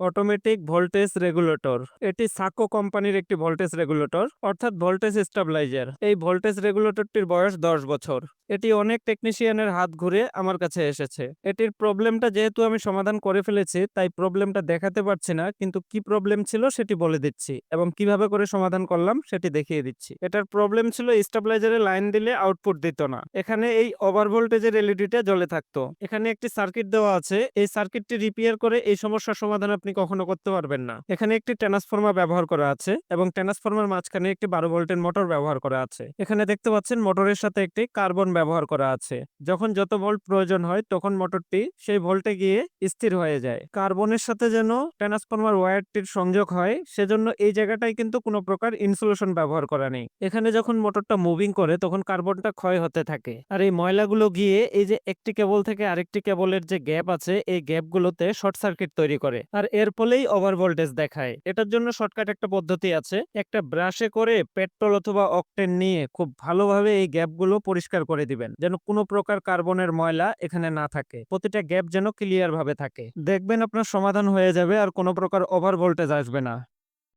Automatic voltage regulator এটি সাকো কোম্পানির একটি ভোল্টেজ রেগুলেটর অর্থাৎ ভোল্টেজ স্টেবিলাইজার এই ভোল্টেজ রেগুলেটরটির বয়স দশ বছর। এটি অনেক টেকনিশিয়ানের হাত ঘুরে আমার কাছে এসেছে। এটির প্রবলেমটা যেহেতু আমি সমাধান করে ফেলেছি, তাই প্রবলেমটা দেখাতে পারছি না, কিন্তু কি প্রবলেম ছিল সেটি বলে দিচ্ছি এবং কীভাবে করে সমাধান করলাম সেটি দেখিয়ে দিচ্ছি। এটার প্রবলেম ছিল স্টেবিলাইজারে লাইন দিলে আউটপুট দিত না। এখানে এই ওভার ভোল্টেজের এলইডিটা জ্বলে থাকতো। এখানে একটি সার্কিট দেওয়া আছে। এই সার্কিটটি রিপেয়ার করে এই সমস্যার সমাধান আপনি কখনো করতে পারবেন না। এখানে একটি ট্রান্সফরমার ব্যবহার করা আছে এবং ট্রান্সফর্মার মাঝখানে একটি বারো ভোল্টের মোটর ব্যবহার করা আছে। এখানে দেখতে পাচ্ছেন মোটরের সাথে একটি কার্বন ব্যবহার করা আছে। যখন যত ভোল্ট প্রয়োজন হয় তখন মোটরটি সেই ভোল্টে গিয়ে স্থির হয়ে যায়। কার্বনের সাথে যেন ট্রান্সফরমার ওয়্যারটির সংযোগ হয় সেজন্য এই জায়গাটায় কিন্তু কোনো প্রকার ইনসুলেশন ব্যবহার করা নেই। এখানে যখন মোটরটা মুভিং করে তখন কার্বনটা ক্ষয় হতে থাকে। আর এই ময়লাগুলো গিয়ে এই যে একটি কেবল থেকে আরেকটি কেবলের যে গ্যাপ আছে, এই গ্যাপগুলোতে শর্ট সার্কিট তৈরি করে। আর এর ফলেই ওভার ভোল্টেজ দেখায়। এটার জন্য শর্টকাট একটা পদ্ধতি আছে। একটা ব্রাশে করে পেট্রোল অথবা অকটেন নিয়ে খুব ভালোভাবে এই গ্যাপগুলো পরিষ্কার করে দিবেন, যেন কোনো প্রকার কার্বনের ময়লা এখানে না থাকে। প্রতিটা গ্যাপ যেন ক্লিয়ার ভাবে থাকে। দেখবেন আপনার সমাধান হয়ে যাবে আর কোনো প্রকার ওভার ভোল্টেজ আসবে না।